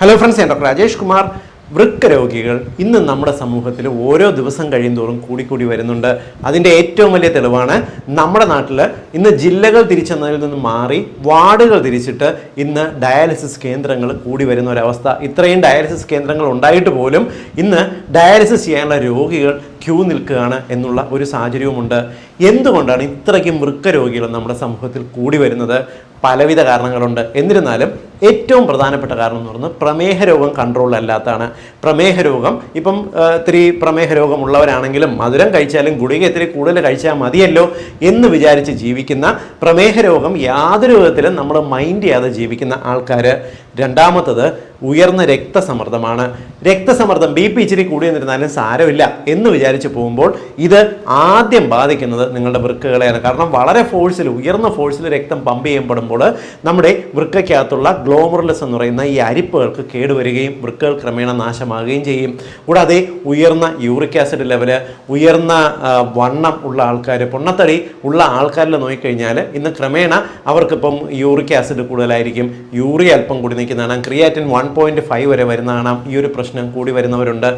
Hello friends ഞാൻ doctor Rajesh Kumar. വൃക്ക രോഗികൾ ഇന്ന് നമ്മുടെ സമൂഹത്തിൽ ഓരോ ദിവസം കഴിയുന്തോറും കൂടിക്കൂടി വരുന്നുണ്ട്. അതിന്റെ ഏറ്റവും വലിയ തെളിവാണ് നമ്മുടെ നാട്ടിൽ ഇന്ന് ജില്ലകൾ തിരിച്ചെന്നതിൽ നിന്ന് മാറി വാർഡുകൾ തിരിച്ചിട്ട് ഇന്ന് ഡയാലിസിസ് കേന്ദ്രങ്ങൾ കൂടി വരുന്ന ഒരവസ്ഥ. ഇത്രയും ഡയാലിസിസ് കേന്ദ്രങ്ങൾ ഉണ്ടായിട്ട് പോലും ഇന്ന് ഡയാലിസിസ് ചെയ്യാനുള്ള രോഗികൾ ക്യൂ നിൽക്കുകയാണ് എന്നുള്ള ഒരു സാഹചര്യവുമുണ്ട്. എന്തുകൊണ്ടാണ് ഇത്രയ്ക്കും വൃക്ക രോഗികൾ നമ്മുടെ സമൂഹത്തിൽ കൂടി വരുന്നത്? പലവിധ കാരണങ്ങളുണ്ട്. എന്നിരുന്നാലും ഏറ്റവും പ്രധാനപ്പെട്ട കാരണം എന്ന് പറയുന്നത് പ്രമേഹ രോഗം കൺട്രോൾ അല്ലാത്തതാണ്. പ്രമേഹ രോഗം ഇപ്പം ഇത്തിരി പ്രമേഹ രോഗമുള്ളവരാണെങ്കിലും മധുരം കഴിച്ചാലും ഗുളിക ഇത്തിരി കൂടുതൽ കഴിച്ചാൽ മതിയല്ലോ എന്ന് വിചാരിച്ച് ജീവിക്കുന്ന പ്രമേഹ രോഗം യാതൊരു വിധത്തിലും നമ്മൾ മൈൻഡ് ചെയ്യാതെ ജീവിക്കുന്ന ആൾക്കാർ രണ്ടാമത്തത് ഉയർന്ന രക്തസമ്മർദ്ദമാണ്. രക്തസമ്മർദ്ദം ബി പി ഇച്ചിരി കൂടി എന്നിരുന്നാലും സാരമില്ല എന്ന് വിചാരിച്ച് പോകുമ്പോൾ ഇത് ആദ്യം ബാധിക്കുന്നത് നിങ്ങളുടെ വൃക്കകളെയാണ്. കാരണം വളരെ ഫോഴ്സിൽ ഉയർന്ന ഫോഴ്സിൽ രക്തം പമ്പ് ചെയ്യപ്പെടുമ്പോൾ നമ്മുടെ വൃക്കയ്ക്കകത്തുള്ള ഗ്ലോമറുലസ് എന്ന് പറയുന്ന ഈ അരിപ്പുകൾക്ക് കേടുവരികയും വൃക്കകൾ ക്രമേണ നാശമാകുകയും ചെയ്യും. കൂടാതെ ഉയർന്ന യൂറിക് ആസിഡ് ലെവൽ ഉയർന്ന വണ്ണം ഉള്ള ആൾക്കാർ പൊണ്ണത്തടി ഉള്ള ആൾക്കാരിൽ നോക്കിക്കഴിഞ്ഞാൽ ഇന്ന് ക്രമേണ അവർക്കിപ്പം യൂറിക് ആസിഡ് കൂടുതലായിരിക്കും. യൂറിയ അല്പം കൂടി നിൽക്കുന്നതാണ്. ക്രിയാറ്റിൻ വൺ പോയിന്റ് ഫൈവ് വരെ വരുന്നതാണ് ഈ ഒരു പ്രശ്നം കൂടി വരുന്നവരുണ്ട്.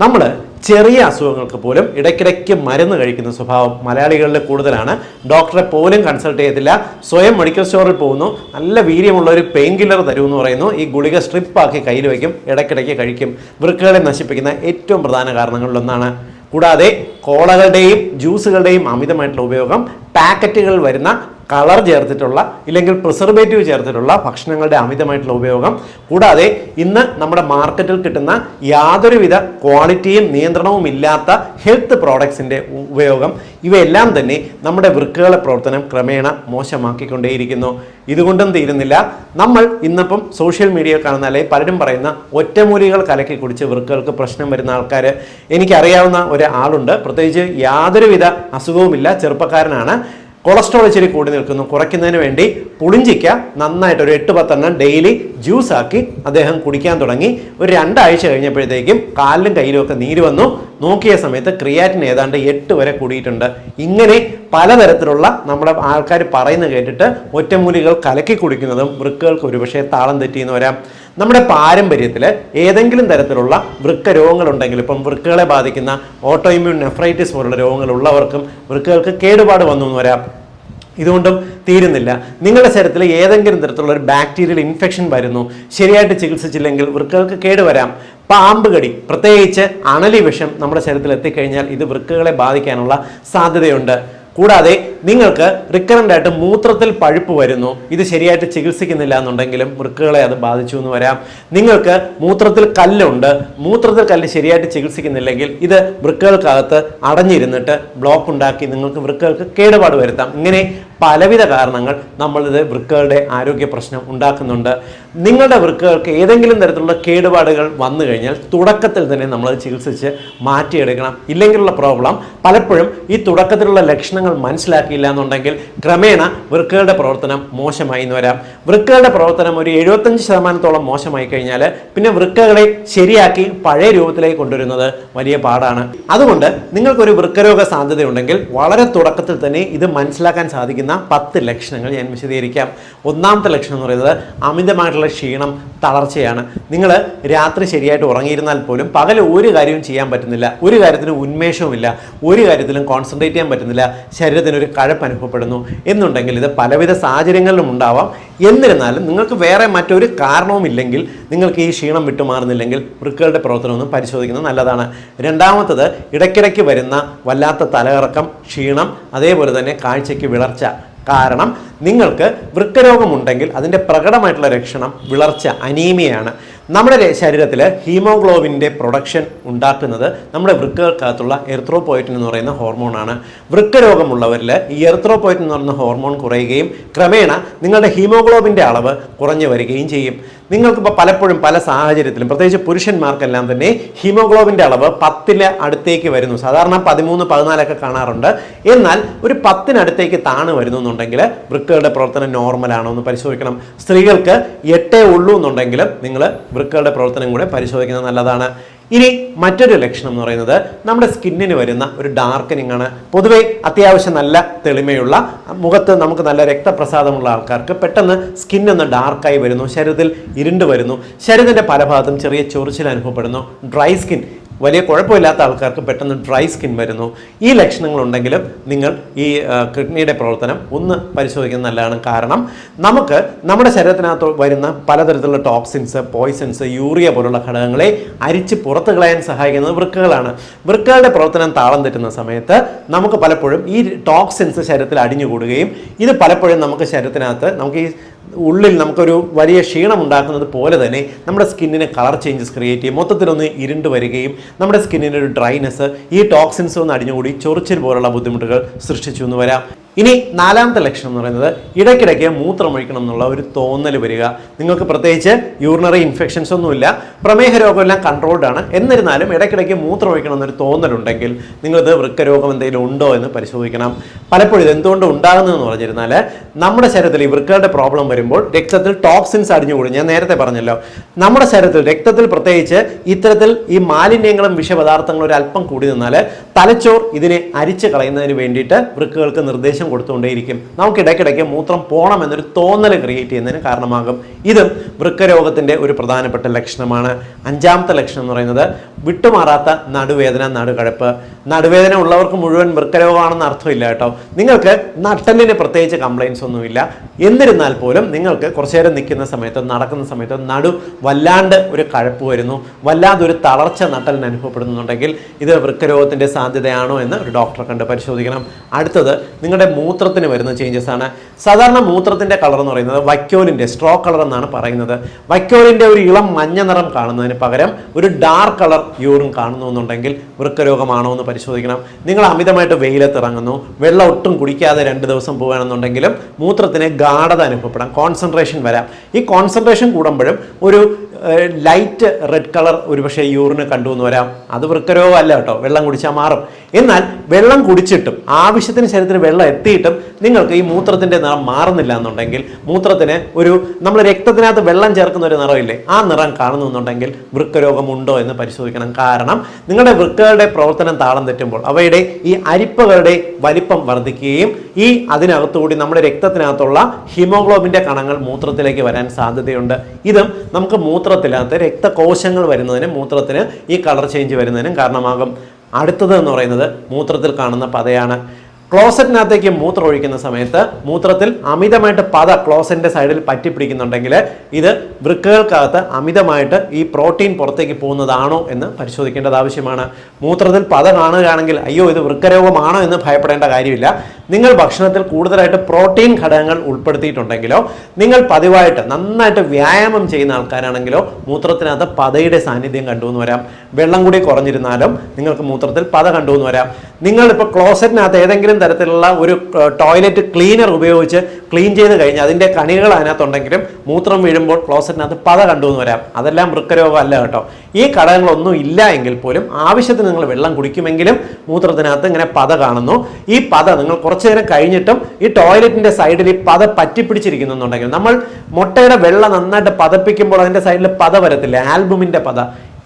നമ്മൾ ചെറിയ അസുഖങ്ങൾക്ക് പോലും ഇടയ്ക്കിടയ്ക്ക് മരുന്ന് കഴിക്കുന്ന സ്വഭാവം മലയാളികളിൽ കൂടുതലാണ്. ഡോക്ടറെ പോലും കൺസൾട്ട് ചെയ്തില്ല സ്വയം മെഡിക്കൽ സ്റ്റോറിൽ പോകുന്നു. നല്ല വീര്യമുള്ള ഒരു പെയിൻ കില്ലർ തരുമെന്ന് പറയുന്നു. ഈ ഗുളിക സ്ട്രിപ്പാക്കി കയ്യിൽ വയ്ക്കും ഇടയ്ക്കിടയ്ക്ക് കഴിക്കും. വൃക്കകളെ നശിപ്പിക്കുന്ന ഏറ്റവും പ്രധാന കാരണങ്ങളിലൊന്നാണ്. കൂടാതെ കോളകളുടെയും ജ്യൂസുകളുടെയും അമിതമായിട്ടുള്ള ഉപയോഗം. പാക്കറ്റുകൾ വരുന്ന കളർ ചേർത്തിട്ടുള്ള ഇല്ലെങ്കിൽ പ്രിസർവേറ്റീവ് ചേർത്തിട്ടുള്ള ഭക്ഷണങ്ങളുടെ അമിതമായിട്ടുള്ള ഉപയോഗം. കൂടാതെ ഇന്ന് നമ്മുടെ മാർക്കറ്റിൽ കിട്ടുന്ന യാതൊരുവിധ ക്വാളിറ്റിയും നിയന്ത്രണവും ഇല്ലാത്ത ഹെൽത്ത് പ്രോഡക്ട്സിന്റെ ഉപയോഗം. ഇവയെല്ലാം തന്നെ നമ്മുടെ വൃക്കകളെ പ്രവർത്തനം ക്രമേണ മോശമാക്കിക്കൊണ്ടേയിരിക്കുന്നു. ഇതുകൊണ്ടും തീരുന്നില്ല. നമ്മൾ ഇന്നിപ്പം സോഷ്യൽ മീഡിയ കാണുന്ന അല്ലെങ്കിൽ പലരും പറയുന്ന ഒറ്റമൂലികൾ കലക്കി കുടിച്ച് വൃക്കകൾക്ക് പ്രശ്നം വരുന്ന ആൾക്കാർ എനിക്കറിയാവുന്ന ഒരാളുണ്ട്. പ്രത്യേകിച്ച് യാതൊരുവിധ അസുഖവുമില്ല. ചെറുപ്പക്കാരനാണ്. കൊളസ്ട്രോൾ ഇച്ചിരി കൂടി നിൽക്കുന്നു. കുറയ്ക്കുന്നതിന് വേണ്ടി പുളിഞ്ചിക്ക നന്നായിട്ട് ഒരു എട്ട് പത്തെണ്ണം ഡെയിലി ജ്യൂസ് ആക്കി അദ്ദേഹം കുടിക്കാൻ തുടങ്ങി. ഒരു രണ്ടാഴ്ച കഴിഞ്ഞപ്പോഴത്തേക്കും കാലിലും കയ്യിലും ഒക്കെ നീര് വന്നു. നോക്കിയ സമയത്ത് ക്രിയാറ്റിൻ ഏതാണ്ട് എട്ട് വരെ കൂടിയിട്ടുണ്ട്. ഇങ്ങനെ പലതരത്തിലുള്ള നമ്മുടെ ആൾക്കാർ പറയുന്നത് കേട്ടിട്ട് ഒറ്റമൂലികൾ കലക്കി കുടിക്കുന്നതും വൃക്കുകൾക്ക് ഒരുപക്ഷെ താളം തെറ്റിയെന്ന് വരാം. നമ്മുടെ പാരമ്പര്യത്തിൽ ഏതെങ്കിലും തരത്തിലുള്ള വൃക്ക രോഗങ്ങളുണ്ടെങ്കിൽ ഇപ്പം വൃക്കകളെ ബാധിക്കുന്ന ഓട്ടോ ഇമ്മ്യൂൺ നെഫ്രൈറ്റിസ് പോലുള്ള രോഗങ്ങളുള്ളവർക്കും വൃക്കകൾക്ക് കേടുപാട് വന്നു എന്ന് വരാം ഇതുകൊണ്ടും തീരുന്നില്ല. നിങ്ങളുടെ ശരീരത്തിൽ ഏതെങ്കിലും തരത്തിലുള്ള ഒരു ബാക്ടീരിയൽ ഇൻഫെക്ഷൻ വരുന്നു ശരിയായിട്ട് ചികിത്സിച്ചില്ലെങ്കിൽ വൃക്കകൾക്ക് കേടുവരാം പാമ്പ് കടി പ്രത്യേകിച്ച് അണലി വിഷം നമ്മുടെ ശരീരത്തിൽ എത്തിക്കഴിഞ്ഞാൽ ഇത് വൃക്കകളെ ബാധിക്കാനുള്ള സാധ്യതയുണ്ട്. കൂടാതെ നിങ്ങൾക്ക് റിക്കറന്റ് ആയിട്ട് മൂത്രത്തിൽ പഴുപ്പ് വരുന്നു. ഇത് ശരിയായിട്ട് ചികിത്സിക്കുന്നില്ല എന്നുണ്ടെങ്കിലും വൃക്കുകളെ അത് ബാധിച്ചു എന്ന് വരാം. നിങ്ങൾക്ക് മൂത്രത്തിൽ കല്ലുണ്ട്. മൂത്രത്തിൽ കല്ല് ശരിയായിട്ട് ചികിത്സിക്കുന്നില്ലെങ്കിൽ ഇത് വൃക്കുകൾക്കകത്ത് അടഞ്ഞിരുന്നിട്ട് ബ്ലോക്ക് ഉണ്ടാക്കി നിങ്ങൾക്ക് വൃക്കകൾക്ക് കേടുപാട് വരുത്താം. ഇങ്ങനെ പലവിധ കാരണങ്ങൾ നമ്മളിത് വൃക്കകളുടെ ആരോഗ്യ പ്രശ്നം ഉണ്ടാക്കുന്നുണ്ട്. നിങ്ങളുടെ വൃക്കകൾക്ക് ഏതെങ്കിലും തരത്തിലുള്ള കേടുപാടുകൾ വന്നു കഴിഞ്ഞാൽ തുടക്കത്തിൽ തന്നെ നമ്മളത് ചികിത്സിച്ച് മാറ്റിയെടുക്കണം. ഇല്ലെങ്കിലുള്ള പ്രോബ്ലം പലപ്പോഴും ഈ തുടക്കത്തിലുള്ള ലക്ഷണങ്ങൾ മനസ്സിലാക്കിയില്ല എന്നുണ്ടെങ്കിൽ ക്രമേണ വൃക്കകളുടെ പ്രവർത്തനം മോശമായി എന്ന് വരാം. വൃക്കകളുടെ പ്രവർത്തനം ഒരു എഴുപത്തഞ്ച് ശതമാനത്തോളം മോശമായി കഴിഞ്ഞാൽ പിന്നെ വൃക്കകളെ ശരിയാക്കി പഴയ രൂപത്തിലേക്ക് കൊണ്ടുവരുന്നത് വലിയ പാടാണ്. അതുകൊണ്ട് നിങ്ങൾക്കൊരു വൃക്കരോഗ സാധ്യതയുണ്ടെങ്കിൽ വളരെ തുടക്കത്തിൽ തന്നെ ഇത് മനസ്സിലാക്കാൻ സാധിക്കുന്ന പത്ത് ലക്ഷണങ്ങൾ ഞാൻ വിശദീകരിക്കാം. ഒന്നാമത്തെ ലക്ഷണം എന്ന് പറയുന്നത് അമിതമായിട്ടുള്ള ക്ഷീണം തളർച്ചയാണ്. നിങ്ങൾ രാത്രി ശരിയായിട്ട് ഉറങ്ങിയിരുന്നാൽ പോലും പകൽ ഒരു കാര്യവും ചെയ്യാൻ പറ്റുന്നില്ല. ഒരു കാര്യത്തിനും ഉന്മേഷവുമില്ല. ഒരു കാര്യത്തിലും കോൺസെൻട്രേറ്റ് ചെയ്യാൻ പറ്റുന്നില്ല. ശരീരത്തിന് ഒരു കഴപ്പ് അനുഭവപ്പെടുന്നു. എന്നുണ്ടെങ്കിൽ ഇത് പലവിധ സാഹചര്യങ്ങളിലും ഉണ്ടാവാം. എന്നിരുന്നാലും നിങ്ങൾക്ക് വേറെ മറ്റൊരു കാരണവുമില്ലെങ്കിൽ നിങ്ങൾക്ക് ഈ ക്ഷീണം വിട്ടുമാറുന്നില്ലെങ്കിൽ വൃക്കുകളുടെ പ്രവർത്തനം ഒന്ന് പരിശോധിക്കുന്നത് നല്ലതാണ്. രണ്ടാമത്തത് ഇടയ്ക്കിടയ്ക്ക് വരുന്ന വല്ലാത്ത തലകറക്കം ക്ഷീണം അതേപോലെ തന്നെ കാഴ്ചയ്ക്ക് വിളർച്ച. കാരണം നിങ്ങൾക്ക് വൃക്കരോഗമുണ്ടെങ്കിൽ അതിന്റെ പ്രകടമായിട്ടുള്ള ലക്ഷണം വിളർച്ച അനീമിയാണ് നമ്മുടെ ശരീരത്തിൽ ഹീമോഗ്ലോബിന്റെ പ്രൊഡക്ഷൻ ഉണ്ടാക്കുന്നത് നമ്മുടെ വൃക്കകൾക്കകത്തുള്ള എർത്രോപോയിറ്റിൻ എന്ന് പറയുന്ന ഹോർമോണാണ്. വൃക്ക രോഗമുള്ളവരിൽ ഈ എർത്രോപോയിറ്റിൻ എന്ന് പറയുന്ന ഹോർമോൺ കുറയുകയും ക്രമേണ നിങ്ങളുടെ ഹീമോഗ്ലോബിന്റെ അളവ് കുറഞ്ഞു വരികയും ചെയ്യും. നിങ്ങൾക്കിപ്പോൾ പലപ്പോഴും പല സാഹചര്യത്തിലും പ്രത്യേകിച്ച് പുരുഷന്മാർക്കെല്ലാം തന്നെ ഹീമോഗ്ലോബിന്റെ അളവ് പത്തിന് അടുത്തേക്ക് വരുന്നു. സാധാരണ പതിമൂന്ന് പതിനാലൊക്കെ കാണാറുണ്ട്. എന്നാൽ ഒരു പത്തിനടുത്തേക്ക് താണ് വരുന്നു എന്നുണ്ടെങ്കിൽ വൃക്കകളുടെ പ്രവർത്തനം നോർമലാണോ എന്ന് പരിശോധിക്കണം. സ്ത്രീകൾക്ക് എട്ടേ ഉള്ളൂ എന്നുണ്ടെങ്കിലും നിങ്ങൾ വൃക്കകളുടെ പ്രവർത്തനം കൂടെ പരിശോധിക്കുന്നത് നല്ലതാണ്. ഇനി മറ്റൊരു ലക്ഷണം എന്ന് പറയുന്നത് നമ്മുടെ സ്കിന്നിന് വരുന്ന ഒരു ഡാർക്കനിങ് ആണ്. പൊതുവെ അത്യാവശ്യം നല്ല തെളിമയുള്ള മുഖത്ത് നമുക്ക് നല്ല രക്തപ്രസാദമുള്ള ആൾക്കാർക്ക് പെട്ടെന്ന് സ്കിൻ ഒന്ന് ഡാർക്കായി വരുന്നു ശരീരത്തിൽ ഇരുണ്ട് വരുന്നു. ശരീരത്തിന്റെ പല ഭാഗത്തും ചെറിയ ചൊറിച്ചിൽ അനുഭവപ്പെടുന്നു. ഡ്രൈ സ്കിൻ വലിയ കുഴപ്പമില്ലാത്ത ആൾക്കാർക്ക് പെട്ടെന്ന് ഡ്രൈ സ്കിൻ വരുന്നു. ഈ ലക്ഷണങ്ങൾ ഉണ്ടെങ്കിലും നിങ്ങൾ ഈ കിഡ്നിയുടെ പ്രവർത്തനം ഒന്ന് പരിശോധിക്കുന്നത് നല്ലതാണ്. കാരണം നമുക്ക് നമ്മുടെ ശരീരത്തിനകത്ത് വരുന്ന പലതരത്തിലുള്ള ടോക്സിൻസ് പോയ്സൺസ് യൂറിയ പോലുള്ള ഘടകങ്ങളെ അരിച്ച് പുറത്ത് കളയാൻ സഹായിക്കുന്നത് വൃക്കകളാണ്. വൃക്കകളുടെ പ്രവർത്തനം താളം തെറ്റുന്ന സമയത്ത് നമുക്ക് പലപ്പോഴും ഈ ടോക്സിൻസ് ശരീരത്തിൽ അടിഞ്ഞുകൂടുകയും ഇത് പലപ്പോഴും നമുക്ക് ശരീരത്തിനകത്ത് നമുക്ക് ഈ ഉള്ളിൽ നമുക്കൊരു വലിയ ക്ഷീണം ഉണ്ടാക്കുന്നത് പോലെ തന്നെ നമ്മുടെ സ്കിന്നിന് കളർ ചേഞ്ചസ് ക്രിയേറ്റ് ചെയ്യും. മൊത്തത്തിലൊന്ന് ഇരുണ്ട് വരികയും നമ്മുടെ സ്കിന്നിന് ഒരു ഡ്രൈനെസ് ഈ ടോക്സിൻസ് ഒന്ന് അടിഞ്ഞുകൂടി ചൊറിച്ചിൽ പോലുള്ള ബുദ്ധിമുട്ടുകൾ സൃഷ്ടിച്ചു എന്ന് വരാം. ഇനി നാലാമത്തെ ലക്ഷണം എന്ന് പറയുന്നത് ഇടയ്ക്കിടയ്ക്ക് മൂത്രമൊഴിക്കണം എന്നുള്ള ഒരു തോന്നൽ വരിക. നിങ്ങൾക്ക് പ്രത്യേകിച്ച് യൂറിനറി ഇൻഫെക്ഷൻസ് ഒന്നുമില്ല. പ്രമേഹ രോഗമെല്ലാം കൺട്രോൾഡ് ആണ്. എന്നിരുന്നാലും ഇടയ്ക്കിടയ്ക്ക് മൂത്രമൊഴിക്കണം എന്നൊരു തോന്നലുണ്ടെങ്കിൽ നിങ്ങളിത് വൃക്കരോഗം എന്തെങ്കിലും ഉണ്ടോ എന്ന് പരിശോധിക്കണം. പലപ്പോഴും ഇത് എന്തുകൊണ്ട് ഉണ്ടാകുന്നതെന്ന് പറഞ്ഞിരുന്നാൽ നമ്മുടെ ശരീരത്തിൽ ഈ വൃക്കകളുടെ പ്രോബ്ലം വരുമ്പോൾ രക്തത്തിൽ ടോക്സിൻസ് അടിഞ്ഞുകൂടും. ഞാൻ നേരത്തെ പറഞ്ഞല്ലോ. നമ്മുടെ ശരീരത്തിൽ രക്തത്തിൽ പ്രത്യേകിച്ച് ഇത്തരത്തിൽ ഈ മാലിന്യങ്ങളും വിഷപദാർത്ഥങ്ങളും ഒരു അല്പം കൂടി നിന്നാൽ തലച്ചോർ ഇതിനെ അരിച്ചു കളയുന്നതിന് വേണ്ടിയിട്ട് വൃക്കകൾക്ക് നിർദ്ദേശം കൊടുത്തുകൊണ്ടേയിരിക്കും. നമുക്ക് ഇടയ്ക്കിടയ്ക്ക് മൂത്രം പോകണം എന്നൊരു തോന്നൽ ക്രിയേറ്റ് ചെയ്യുന്നതിന് കാരണമാകും. ഇതും വൃക്കരോഗത്തിന്റെ ഒരു പ്രധാനപ്പെട്ട ലക്ഷണമാണ്. അഞ്ചാമത്തെ ലക്ഷണം എന്ന് പറയുന്നത് വിട്ടുമാറാത്ത നടുവേദന നടുകഴപ്പ്. നടുവേദന ഉള്ളവർക്ക് മുഴുവൻ വൃക്കരോഗമാണെന്ന് അർത്ഥമില്ല കേട്ടോ. നിങ്ങൾക്ക് നട്ടലിന് പ്രത്യേകിച്ച് കംപ്ലയിൻസ് ഒന്നുമില്ല. എന്നിരുന്നാൽ പോലും നിങ്ങൾക്ക് കുറച്ചു നേരം നിൽക്കുന്ന സമയത്തോ നടക്കുന്ന സമയത്തോ നടു വല്ലാണ്ട് ഒരു കഴപ്പ് വരുന്നു. വല്ലാതെ ഒരു തളർച്ച നട്ടലിന് അനുഭവപ്പെടുന്നുണ്ടെങ്കിൽ ഇത് വൃക്കരോഗത്തിന്റെ സാധ്യതയാണോ എന്ന് ഒരു ഡോക്ടറെ കണ്ട് പരിശോധിക്കണം. അടുത്തത് നിങ്ങളുടെ മൂത്രത്തിന് വരുന്ന ചേഞ്ചസ് ആണ്. സാധാരണ മൂത്രത്തിന്റെ കളർ എന്ന് പറയുന്നത് വൈക്കോലിന്റെ സ്ട്രോ കളർ എന്നാണ് പറയുന്നത്. വൈക്കോലിന്റെ ഒരു ഇളം മഞ്ഞ നിറം കാണുന്നതിന് പകരം ഒരു ഡാർക്ക് കളർ യൂറിൻ കാണുന്നു എന്നുണ്ടെങ്കിൽ വൃക്കരോഗമാണോ എന്ന് പരിശോധിക്കണം. നിങ്ങൾ അമിതമായിട്ട് വെയിലത്ത് ഇറങ്ങുന്നു. വെള്ളം ഒട്ടും കുടിക്കാതെ രണ്ട് ദിവസം പോവുകയാണെന്നുണ്ടെങ്കിലും മൂത്രത്തിന് ഗാഠത അനുഭവപ്പെടാം. കോൺസെൻട്രേഷൻ വരാം. ഈ കോൺസെൻട്രേഷൻ കൂടുമ്പോഴും ഒരു ലൈറ്റ് റെഡ് കളർ ഒരുപക്ഷെ യൂറിന് കണ്ടു എന്ന് വരാം. അത് വൃക്കരോഗം അല്ല കേട്ടോ. വെള്ളം കുടിച്ചാൽ മാറും. എന്നാൽ വെള്ളം കുടിച്ചിട്ടും ആവശ്യത്തിന് ശരീരത്തിന് വെള്ളം എത്തിയിട്ടും നിങ്ങൾക്ക് ഈ മൂത്രത്തിന്റെ നിറം മാറുന്നില്ല എന്നുണ്ടെങ്കിൽ മൂത്രത്തിന് ഒരു നമ്മൾ രക്തത്തിനകത്ത് വെള്ളം ചേർക്കുന്ന ഒരു നിറമില്ലേ ആ നിറം കാണുന്നുണ്ടെങ്കിൽ വൃക്കരോഗം ഉണ്ടോ എന്ന് പരിശോധിക്കണം. കാരണം നിങ്ങളുടെ വൃക്കകളുടെ പ്രവർത്തനം താളം തെറ്റുമ്പോൾ അവയുടെ ഈ അരിപ്പകളുടെ വലിപ്പം വർദ്ധിക്കുകയും ഈ അതിനകത്തുകൂടി നമ്മുടെ രക്തത്തിനകത്തുള്ള ഹിമോഗ്ലോബിന്റെ കണങ്ങൾ മൂത്രത്തിലേക്ക് വരാൻ സാധ്യതയുണ്ട്. ഇതും നമുക്ക് മൂത്രത്തിനകത്ത് രക്തകോശങ്ങൾ വരുന്നതിനും മൂത്രത്തിന് ഈ കളർ ചേഞ്ച് വരുന്നതിനും കാരണമാകും. അടുത്തത് എന്ന് പറയുന്നത് മൂത്രത്തിൽ കാണുന്ന പതയാണ്. ക്ലോസറ്റിനകത്തേക്ക് മൂത്രം ഒഴിക്കുന്ന സമയത്ത് മൂത്രത്തിൽ അമിതമായിട്ട് പത ക്ലോസറ്റിന്റെ സൈഡിൽ പറ്റിപ്പിടിക്കുന്നുണ്ടെങ്കിൽ ഇത് വൃക്കകൾക്കകത്ത് അമിതമായിട്ട് ഈ പ്രോട്ടീൻ പുറത്തേക്ക് പോകുന്നതാണോ എന്ന് പരിശോധിക്കേണ്ടത് ആവശ്യമാണ്. മൂത്രത്തിൽ പത കാണുകയാണെങ്കിൽ അയ്യോ ഇത് വൃക്കരോഗമാണോ എന്ന് ഭയപ്പെടേണ്ട കാര്യമില്ല. നിങ്ങൾ ഭക്ഷണത്തിൽ കൂടുതലായിട്ട് പ്രോട്ടീൻ ഘടകങ്ങൾ ഉൾപ്പെടുത്തിയിട്ടുണ്ടെങ്കിലോ നിങ്ങൾ പതിവായിട്ട് നന്നായിട്ട് വ്യായാമം ചെയ്യുന്ന ആൾക്കാരാണെങ്കിലോ മൂത്രത്തിനകത്ത് പതയുടെ സാന്നിധ്യം കണ്ടുവന്ന് വരാം. വെള്ളം കൂടി കുറഞ്ഞിരുന്നാലും നിങ്ങൾക്ക് മൂത്രത്തിൽ പത കണ്ടുവന്ന് വരാം. നിങ്ങളിപ്പോൾ ക്ലോസറ്റിനകത്ത് ഏതെങ്കിലും തരത്തിലുള്ള ഒരു ടോയ്ലറ്റ് ക്ലീനർ ഉപയോഗിച്ച് ക്ലീൻ ചെയ്ത് കഴിഞ്ഞാൽ അതിന്റെ കണികൾ അതിനകത്തുണ്ടെങ്കിലും മൂത്രം വീഴുമ്പോൾ ക്ലോസറ്റിനകത്ത് പത കണ്ടുവന്ന് വരാം. അതെല്ലാം വൃക്കരോഗമല്ല കേട്ടോ. ഈ ഘടകങ്ങളൊന്നും ഇല്ല എങ്കിൽ പോലും ആവശ്യത്തിന് നിങ്ങൾ വെള്ളം കുടിക്കുമെങ്കിലും മൂത്രത്തിനകത്ത് ഇങ്ങനെ പത കാണുന്നു. ഈ പത നിങ്ങൾ കുറച്ചു നേരം കഴിഞ്ഞിട്ടും ഈ ടോയ്ലറ്റിന്റെ സൈഡിൽ ഈ പത പറ്റിപ്പിടിച്ചിരിക്കുന്നുണ്ടെങ്കിൽ നമ്മൾ മുട്ടയുടെ വെള്ളം നന്നായിട്ട് പതപ്പിക്കുമ്പോൾ അതിന്റെ സൈഡിൽ പത വരത്തില്ല. ആൽബുമിന്റെ പത.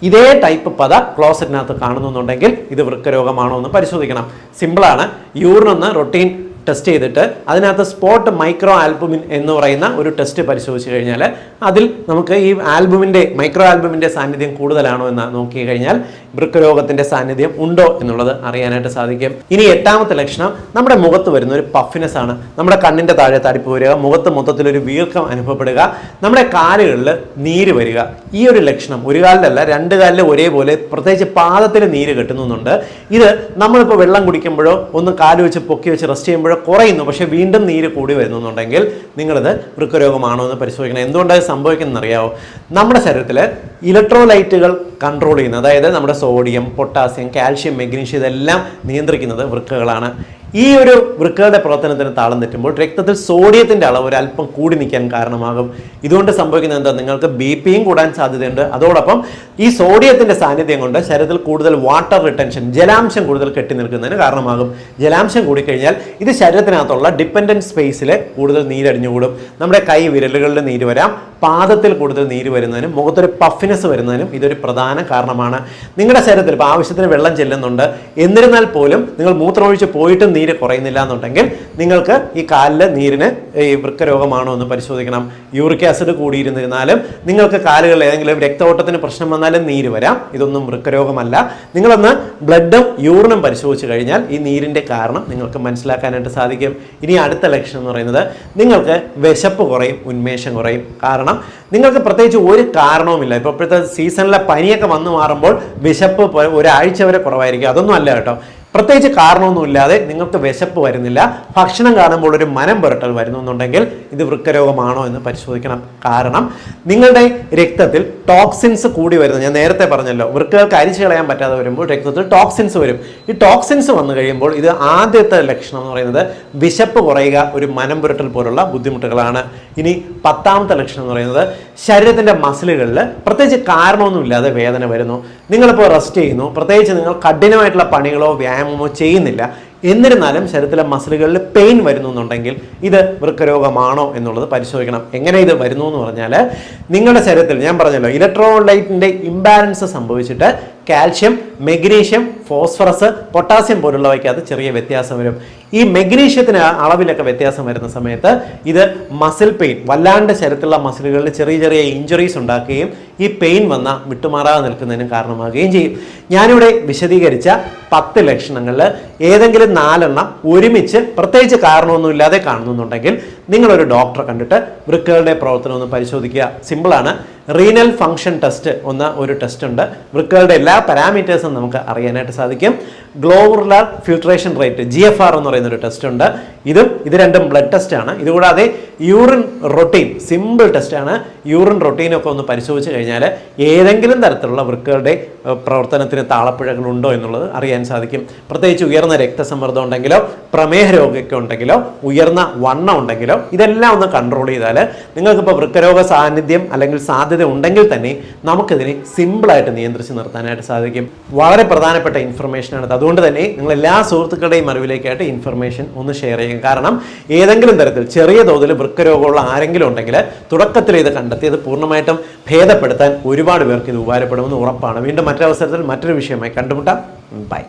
ഇതേ ടൈപ്പ് പത ക്ലോസറ്റിനകത്ത് കാണുന്നുണ്ടെങ്കിൽ ഇത് വൃക്കരോഗമാണോ എന്ന് പരിശോധിക്കണം. സിമ്പിളാണ്. യൂറിനൊന്ന് റൊട്ടീൻ ടെസ്റ്റ് ചെയ്തിട്ട് അതിനകത്ത് സ്പോട്ട് മൈക്രോ ആൽബുമിൻ എന്ന് പറയുന്ന ഒരു ടെസ്റ്റ് പരിശോധിച്ച് കഴിഞ്ഞാൽ അതിൽ നമുക്ക് ഈ ആൽബുമിന്റെ മൈക്രോ ആൽബുമിന്റെ സാന്നിധ്യം കൂടുതലാണോ എന്ന് നോക്കി കഴിഞ്ഞാൽ വൃക്കരോഗത്തിന്റെ സാന്നിധ്യം ഉണ്ടോ എന്നുള്ളത് അറിയാനായിട്ട് സാധിക്കും. ഇനി എട്ടാമത്തെ ലക്ഷണം നമ്മുടെ മുഖത്ത് വരുന്ന ഒരു പഫിനെസ് ആണ്. നമ്മുടെ കണ്ണിന്റെ താഴെ തടിപ്പ് വരിക മുഖത്ത് മൊത്തത്തിൽ ഒരു വീർക്കം അനുഭവപ്പെടുക നമ്മുടെ കാലുകളിൽ നീര് വരിക. ഈ ഒരു ലക്ഷണം ഒരു കാലിലല്ല രണ്ട് കാലിൽ ഒരേപോലെ പ്രത്യേകിച്ച് പാദത്തിൽ നീര് കെട്ടുന്നുണ്ട്. ഇത് നമ്മളിപ്പോൾ വെള്ളം കുടിക്കുമ്പോഴോ ഒന്ന് കാൽ വെച്ച് പൊക്കി വെച്ച് റെസ്റ്റ് ചെയ്യുമ്പോഴോ കുറയുന്നു. പക്ഷേ വീണ്ടും നീര് കൂടി വരുന്നുണ്ടെങ്കിൽ നിങ്ങളിത് വൃക്കരോഗമാണോ എന്ന് പരിശോധിക്കണം. എന്തുകൊണ്ടാണ് സംഭവിക്കുന്നത് അറിയാവോ? നമ്മുടെ ശരീരത്തിൽ ഇലക്ട്രോലൈറ്റുകൾ കൺട്രോൾ ചെയ്യുന്നത് അതായത് നമ്മുടെ സോഡിയം പൊട്ടാസ്യം കാൽഷ്യം മെഗ്നീഷ്യം ഇതെല്ലാം നിയന്ത്രിക്കുന്നത് വൃക്കകളാണ്. ഈ ഒരു വൃക്കകളുടെ പ്രവർത്തനത്തിന് താളം തെറ്റുമ്പോൾ രക്തത്തിൽ സോഡിയത്തിന്റെ അളവ് ഒരു അല്പം കൂടി നിൽക്കാൻ കാരണമാകും. ഇതുകൊണ്ട് സംഭവിക്കുന്നത് എന്താ? നിങ്ങൾക്ക് ബി പിയും കൂടാൻ സാധ്യതയുണ്ട്. അതോടൊപ്പം ഈ സോഡിയത്തിന്റെ സാന്നിധ്യം കൊണ്ട് ശരീരത്തിൽ കൂടുതൽ വാട്ടർ റിട്ടൻഷൻ ജലാംശം കൂടുതൽ കെട്ടി നിൽക്കുന്നതിന് കാരണമാകും. ജലാംശം കൂടിക്കഴിഞ്ഞാൽ ഇത് ശരീരത്തിനകത്തുള്ള ഡിപ്പെൻഡന്റ് സ്പേസിൽ കൂടുതൽ നീരടിഞ്ഞുകൂടും. നമ്മുടെ കൈ വിരലുകളിൽ നീര് വരാം. പാദത്തിൽ കൂടുതൽ നീര് വരുന്നതിനും മുഖത്തൊരു പഫിനെസ് വരുന്നതിനും ഇതൊരു പ്രധാന കാരണമാണ്. നിങ്ങളുടെ ശരീരത്തിൽ ഇപ്പോൾ ആവശ്യത്തിന് വെള്ളം ചെല്ലുന്നുണ്ട്. എന്നിരുന്നാൽ പോലും നിങ്ങൾ മൂത്രമൊഴിച്ച് പോയിട്ടും നീര് കുറയുന്നില്ല എന്നുണ്ടെങ്കിൽ നിങ്ങൾക്ക് ഈ കാലിലെ നീരിന് ഈ വൃക്കരോഗമാണോ എന്ന് പരിശോധിക്കണം. യൂറിക് ആസിഡ് കൂടിയിരുന്നിരുന്നാലും നിങ്ങൾക്ക് കാലുകളിൽ ഏതെങ്കിലും രക്തഓട്ടത്തിന് പ്രശ്നം വന്നാലും നീര് വരാം. ഇതൊന്നും വൃക്കരോഗമല്ല. നിങ്ങളൊന്ന് ബ്ലഡും യൂറിനും പരിശോധിച്ച് കഴിഞ്ഞാൽ ഈ നീരിന്റെ കാരണം നിങ്ങൾക്ക് മനസ്സിലാക്കാനായിട്ട് സാധിക്കും. ഇനി അടുത്ത ലക്ഷണം എന്ന് പറയുന്നത് നിങ്ങൾക്ക് വിശപ്പ് കുറയും ഉന്മേഷം കുറയും. കാരണം നിങ്ങൾക്ക് പ്രത്യേകിച്ച് ഒരു കാരണവുമില്ല. ഇപ്പോൾ ഇപ്പോഴത്തെ സീസണിലെ പനിയൊക്കെ വന്നു മാറുമ്പോൾ വിശപ്പ് ഒരാഴ്ച വരെ കുറവായിരിക്കും. അതൊന്നും അല്ല കേട്ടോ. പ്രത്യേകിച്ച് കാരണമൊന്നുമില്ലാതെ നിങ്ങൾക്ക് വിശപ്പ് വരുന്നില്ല. ഭക്ഷണം കാണുമ്പോൾ ഒരു മനം പുരട്ടൽ വരുന്നു എന്നുണ്ടെങ്കിൽ ഇത് വൃക്കരോഗമാണോ എന്ന് പരിശോധിക്കണം. കാരണം നിങ്ങളുടെ രക്തത്തിൽ ടോക്സിൻസ് കൂടി വരുന്നത് ഞാൻ നേരത്തെ പറഞ്ഞല്ലോ വൃക്കകൾക്ക് അരിച്ചു കളയാൻ പറ്റാതെ വരുമ്പോൾ രക്തത്തിൽ ടോക്സിൻസ് വരും. ഈ ടോക്സിൻസ് വന്നു കഴിയുമ്പോൾ ഇത് ആദ്യത്തെ ലക്ഷണം എന്ന് പറയുന്നത് വിശപ്പ് കുറയുക ഒരു മനം പുരട്ടൽ പോലുള്ള ബുദ്ധിമുട്ടുകളാണ്. ഇനി പത്താമത്തെ ലക്ഷണം എന്ന് പറയുന്നത് ശരീരത്തിന്റെ മസിലുകളിൽ പ്രത്യേകിച്ച് കാരണമൊന്നുമില്ലാതെ വേദന വരുന്നു. നിങ്ങളിപ്പോൾ റെസ്റ്റ് ചെയ്യുന്നു. പ്രത്യേകിച്ച് നിങ്ങൾ കഠിനമായിട്ടുള്ള പണികളോ വ്യായാമമോ ചെയ്യുന്നില്ല. എന്നിരുന്നാലും ശരീരത്തിലെ മസിലുകളിൽ പെയിൻ വരുന്നു എന്നുണ്ടെങ്കിൽ ഇത് വൃക്കരോഗമാണോ എന്നുള്ളത് പരിശോധിക്കണം. എങ്ങനെ ഇത് വരുന്നു എന്ന് പറഞ്ഞാൽ നിങ്ങളുടെ ശരീരത്തിൽ ഞാൻ പറഞ്ഞല്ലോ ഇലക്ട്രോലൈറ്റിന്റെ ഇംബാലൻസ് സംഭവിച്ചിട്ട് കാൽഷ്യം മെഗ്നീഷ്യം ഫോസ്ഫറസ് പൊട്ടാസ്യം പോലുള്ളവയ്ക്കകത്ത് ചെറിയ വ്യത്യാസം വരും. ഈ മെഗ്നീഷ്യത്തിന് അളവിലൊക്കെ വ്യത്യാസം വരുന്ന സമയത്ത് ഇത് മസിൽ പെയിൻ വല്ലാണ്ട് ശരത്തുള്ള മസിലുകളിൽ ചെറിയ ചെറിയ ഇഞ്ചുറീസ് ഉണ്ടാക്കുകയും ഈ പെയിൻ വന്ന വിട്ടുമാറാതെ നിൽക്കുന്നതിനും കാരണമാകുകയും ചെയ്യും. ഞാനിവിടെ വിശദീകരിച്ച പത്ത് ലക്ഷണങ്ങളിൽ ഏതെങ്കിലും നാലെണ്ണം ഒരുമിച്ച് പ്രത്യേകിച്ച് കാരണമൊന്നുമില്ലാതെ കാണുന്നുണ്ടെങ്കിൽ നിങ്ങളൊരു ഡോക്ടറെ കണ്ടിട്ട് വൃക്കകളുടെ പ്രവർത്തനം ഒന്ന് പരിശോധിക്കുക. സിമ്പിളാണ് റീനൽ ഫംഗ്ഷൻ ടെസ്റ്റ് എന്ന ഒരു ടെസ്റ്റ് ഉണ്ട്. വൃക്കകളുടെ എല്ലാ പാരാമീറ്റേഴ്സും നമുക്ക് അറിയാനായിട്ട് സാധിക്കും. Glomerular filtration rate G F R എന്ന് പറയുന്ന ഒരു ടെസ്റ്റ് ഉണ്ട്. ഇതും ഇത് രണ്ടും ബ്ലഡ് ടെസ്റ്റ് ആണ്. ഇതുകൂടാതെ യൂറിൻ റൊട്ടീൻ സിമ്പിൾ ടെസ്റ്റ് ആണ്. യൂറിൻ റൊട്ടീനൊക്കെ ഒന്ന് പരിശോധിച്ച് കഴിഞ്ഞാൽ ഏതെങ്കിലും തരത്തിലുള്ള വൃക്കകളുടെ പ്രവർത്തനത്തിന് താളപ്പിഴകൾ ഉണ്ടോ എന്നുള്ളത് അറിയാൻ സാധിക്കും. പ്രത്യേകിച്ച് ഉയർന്ന രക്തസമ്മർദ്ദം ഉണ്ടെങ്കിലോ പ്രമേഹ രോഗമൊക്കെ ഉണ്ടെങ്കിലോ ഉയർന്ന വണ്ണം ഉണ്ടെങ്കിലോ ഇതെല്ലാം ഒന്ന് കൺട്രോൾ ചെയ്താൽ നിങ്ങൾക്കിപ്പോൾ വൃക്കരോഗ സാന്നിധ്യം അല്ലെങ്കിൽ സാധ്യത ഉണ്ടെങ്കിൽ തന്നെ നമുക്കിതിനെ സിമ്പിളായിട്ട് നിയന്ത്രിച്ച് നിർത്താനായിട്ട് സാധിക്കും. വളരെ പ്രധാനപ്പെട്ട ഇൻഫർമേഷൻ ആണ് അതുകൊണ്ട് തന്നെ നിങ്ങൾ എല്ലാ സുഹൃത്തുക്കളുടെയും അറിവിലേക്കായിട്ട് ഇൻഫർമേഷൻ ഒന്ന് ഷെയർ ചെയ്യും. കാരണം ഏതെങ്കിലും തരത്തിൽ ചെറിയ തോതിൽ വൃക്കരോഗമുള്ള ആരെങ്കിലും ഉണ്ടെങ്കിൽ തുടക്കത്തിൽ ഇത് കണ്ടെത്തി അത് പൂർണമായിട്ടും ഭേദപ്പെടുത്താൻ ഒരുപാട് പേർക്ക് ഇത് ഉപകാരപ്പെടുമെന്ന് ഉറപ്പാണ്. വീണ്ടും മറ്റൊരവസരത്തിൽ മറ്റൊരു വിഷയമായി കണ്ടുമുട്ടാം. ബൈ.